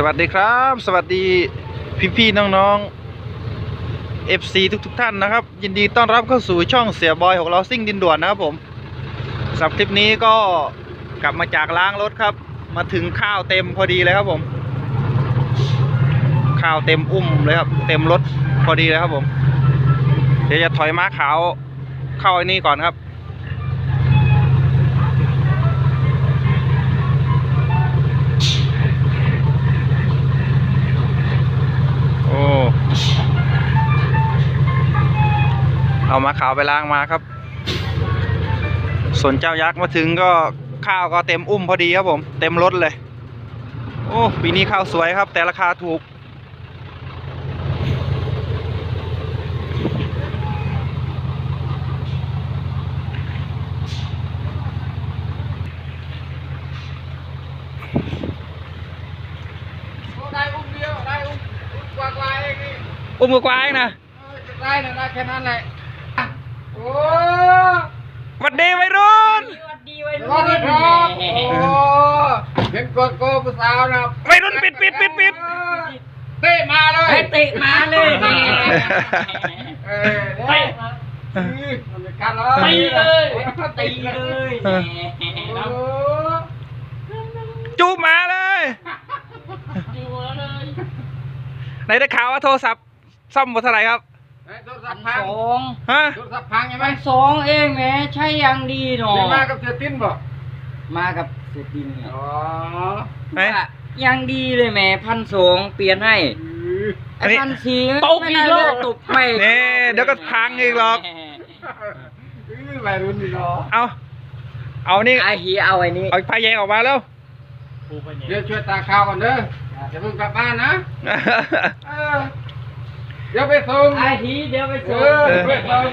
สวัสดีครับ สวัสดีพี่ๆน้องๆ FC ทุกๆท่านนะครับ ยินดีต้อนรับเข้าสู่ช่องเสียบอยของเราซิ่งดินด่วนนะครับผมสำหรับคลิปนี้ก็กลับมาจากล้างรถครับ มาถึงข้าวเต็มพอดีเลยครับผม ข้าวเต็มอุ้มเลยครับ เต็มรถพอดีเลยครับผม เดี๋ยวจะถอยม้าขาวเข้าไอ้นี่ก่อนครับ เอามาขาวไปล้างมาครับ ส่วนเจ้ายักษ์มาถึงก็ข้าวก็เต็มอุ้มพอดีครับผม เต็มรถเลย โอ้ปีนี้ข้าวสวยครับ แต่ราคาถูก ได้อุ้มเดียวได้อุ้มอุ้มกว่ากว่าเองนี่อุ้มกว่าๆเองนะเออจะได้นะได้แค่นั้นแหละโอ้ หวัดดีวัยรุ่นสวัสดีวัยสรุ่นวัสดีครับโอ้เห็นกดโกผู้สาวนะวัยรุ่นปิดปิดปิดปิดเออเตะมาเลยให้เตะมาเลยแหม่เออเตะเตะมามันเป็นการเลยตีเลยตีเลยเออโอ้จูบหมาเลยจัวเลยไหนได้ข่าวว่าโทรศัพท์ซ่อมหมดเท่าไหร่ครับ ไอ้โทรศัพัพนท์พังสองฮะโทรศัพท์พังใช่ไหมพันสองเองแหม่ใช่ยังดีหนอเดี๋ยวมากับเสียติ้นบ่มากับเศรษฐีเนี่ยอ๋อไหน ว่ายังดีเลยแหม่พันสองเปลี่ยนให้อัไอ้นนี้พันสี่ตกอีกไม่แล้ได้วตกไม่เน่เดี๋ยวก็พังอีกหรอก เออวัยรุ่นนี่เนาะเอาเอานี่ไอ้เฮียเอาไอ้นี่ เอาพายแยงออกมาแล้ว เดี๋ยวช่วยตาข้าวก่อนเด้ออย่าเพิ่งกลับบ้านนะเออ เดี๋ยวไปส่งไอ้ทีเดี๋ยวไปเอส่งอไปส่ง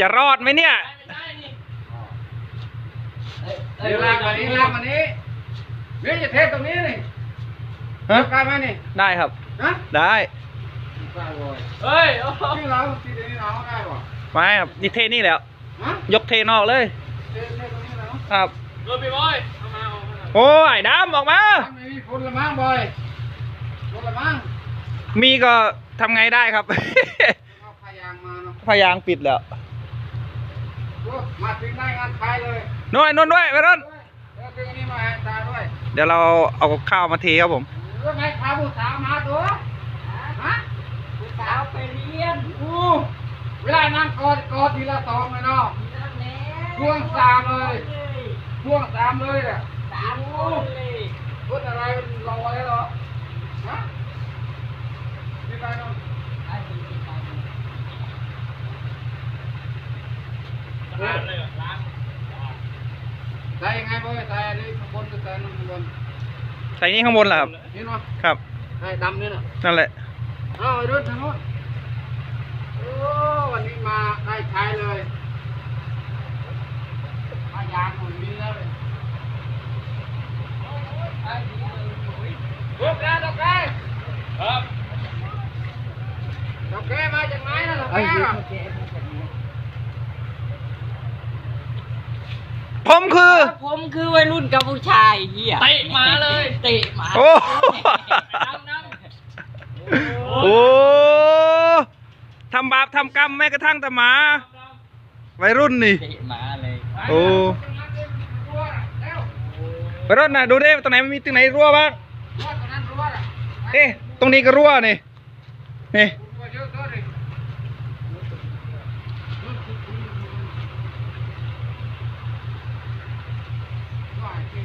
จะรอดไหมเนี่ย เดี๋ยวลากมานี้ลากมานี้นี่จะเทสตรงนี้นี่ฮะยกกายมานี่ได้ครับ ฮะได้ได้บ่อยเฮ้ยที่เราที่เดี๋ยวนี้เราได้บ่ไม่ครับนี่เทนี่แหล้ว ฮะยกเทนอกเลย เทสเทสตรงนี้แล้วครับรถไปบอยเอามาเอามาโอ้ยดำออกมา ไม่มีฝุ่นละมั้งบ่อย ฝุ่นละมั้งมีก็ทำไงได้ครับ เอาพายางมาเนาะพยางปิดแล้วโอ้มาถึงได้งานใครเลยนู่นนู่นด้วยไปนู่นเดี๋ยวถึงอันนี้มาให้ตาด้วยเดี๋ยวเราเอาข้าวมาเทครับผมเออไงพาผู้สาวมาตัวฮะผู้สาวไปเรียนอู้เวลานั่งกอดกอดทีละสองเลยเนาะพ่วงสามเลย พ่วงสามเลยอะสามคนเลย พูดอะไรมันรอไว้เหรอฮะนี่ไปเนาะ ใส่ยังไงบ่ใส่อันนี้ข้างบนจะใส่นั่นข้างบนใส่นี่ข้างบนเหรอครับ นี่เนาะครับใส่ดำนี่น่ะนั่นแหละเอาไอ้รุ่นทางโน้นโอ้วันนี้มาได้ใช้เลยมายางหมุนนี้แล้วเลยลูกแกลูกแกครับลูกแกมาจากไหนนะลูกแก ผมคือ ผมคือวัยรุ่นกัมพูชาไอ้เฮียเตะมาเลย เตะมาโอ้โอ้ทำบาปทำกรรมแม้กระทั่งแต่หมาวัยรุ่นนี่ เตะมาเลยโอ้วัยรุ่นนะดูดิตรงไหนมันมีตรงไหนรั่วบ้างเอ๊ะตรงนี้ก็รั่วนี่นี่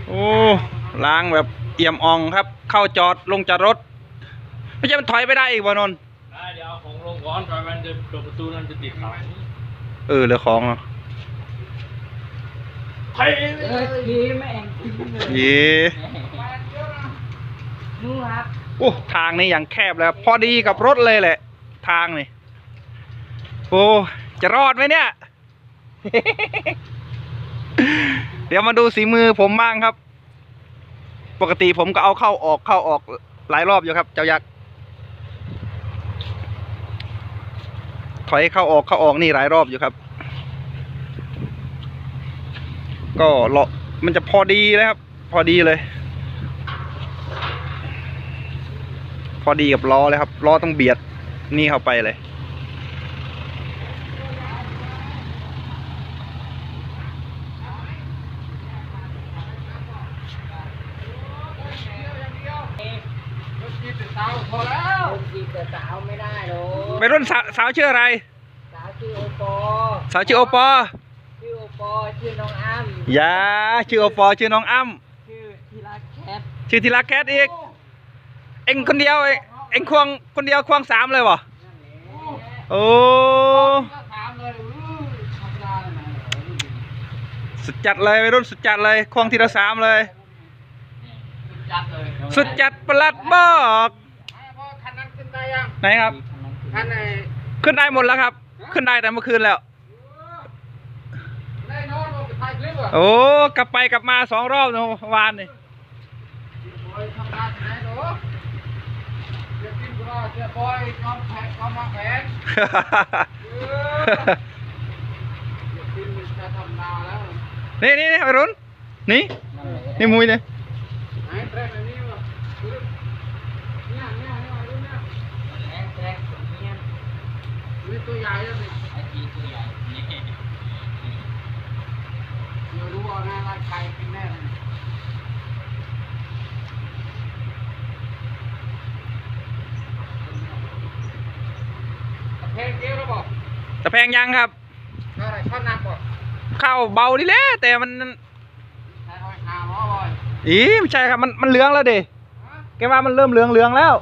โอ้ล้างแบบเอี่ยมอ่องครับ เข้าจอดลงจอดรถ ไม่ใช่มันถอยไปได้อีกบ่นนท์ได้เดี๋ยวเอาของลงก่อนก่อนมันจะเปิดประตูนั้นจะติดเขาเออเหลือของเหรอเฮ้ยเออทีแม่งทิ้งเลยเย่นู่นครับโอ้ทางนี้อย่างแคบเลยครับพอดีกับรถเลยแหละ ทางนี่โอ้จะรอดไหมเนี่ย เดี๋ยวมาดูสีมือผมบ้างครับ ปกติผมก็เอาเข้าออกเข้าออกหลายรอบอยู่ครับ เจ้ายักษ์ถอยเข้าออกเข้าออกนี่หลายรอบอยู่ครับ ก็เลาะมันจะพอดีแล้วครับ พอดีเลย พอดีกับล้อเลยครับล้อต้องเบียดนี่เข้าไปเลย ร ถจีบเตาพอแล้วจีบแต่สาวไม่ได้หรอกไปรุ่นสาวสาวชื่ออะไร สาวชื่อโอปอสาวชื่อโอปอชื่อโอปอชื่อน้องอ้ำอย่าชื่อโอปอชื่อน้องอ้ำชื่อทีรักแคทชื่อธีรักแคทอีก เอ็งคนเดียวเองเอ็งควงคนเดียวควงสามเลยวะโอ้ก็ถามเลยอื้อธรรมดาเลยนะสุดจัดเลยไปรุ่นสุดจัดเลยควงทีละสามเลยจัดเลยสุดจัดประหลัดบอก ยังไหนครับคันไหนขึ้นได้หมดแล้วครับ ขึ้นได้แต่เมื่อคืนแล้ว ได้นอนว่าไปถ่ายคลิปเหรอโอ้กลับไปกลับมาสองรอบเมื่อวานนี่บอยทำงานที่ไหนหนูเดี๋ยวกินกูรอเสียบอยยอมแพ้ยอมมาแผนเออเดี๋ยวกินมันจะทำนาแล้วนี่นี่นี่ไปรุ่นนี่นี่มุ้ยเลยไหนเทรนอันนี้วะ ตัวใหญ่แล้วสิไอจีตัวใหญ่นี่เดี๋ยวรู้เอาหน้าลายใครเป็นแน่เลยเพลงเกี้ยวแล้วบอกตะแพงยังครับอะไรข้าวหนักบอกเข้าเบาดิแหละแต่มันใช้หอยหาหมอบ่อยอีไม่ใช่ครับมันมันเหลืองแล้วดิฮะ แกว่ามันเริ่มเหลืองเหลืองแล้ว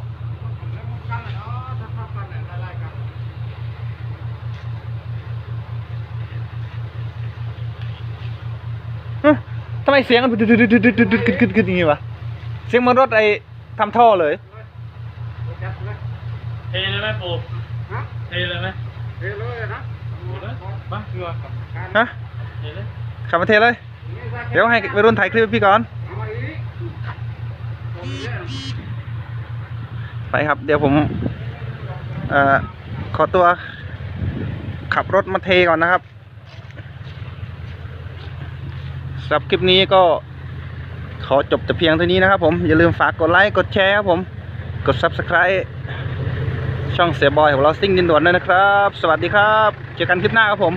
ผมเล่นมุกกันเลยเนาะถ้าชอบกันเนี่ยไล่ๆกันเฮ้ยทำไมเสียงมันดุดดุดดุดดุดดุดดุดกึดกึดกึดอย่างงี้วะ เสียงมันรถไอ้ทำท่อเลยจัดเทเลยไหมปูฮะเทเลยไหมเฮ้ยเลยนะมาเกลือฮะขับมาเทเลย เดี๋ยวให้ไปรุ่นถ่ายคลิปพี่ก่อน เอามาอีกผมเนี่ย ไปครับ เดี๋ยวผมอขอตัวขับรถมาเทก่อนนะครับสำหรับคลิปนี้ก็ขอจบแต่เพียงเท่านี้นะครับผม อย่าลืมฝากกดไลค์ กดแชร์ครับผม กด subscribe ช่องเสียบอยของเราซิ่งดินด่วนด้วยนะครับ สวัสดีครับ เจอกันคลิปหน้าครับผม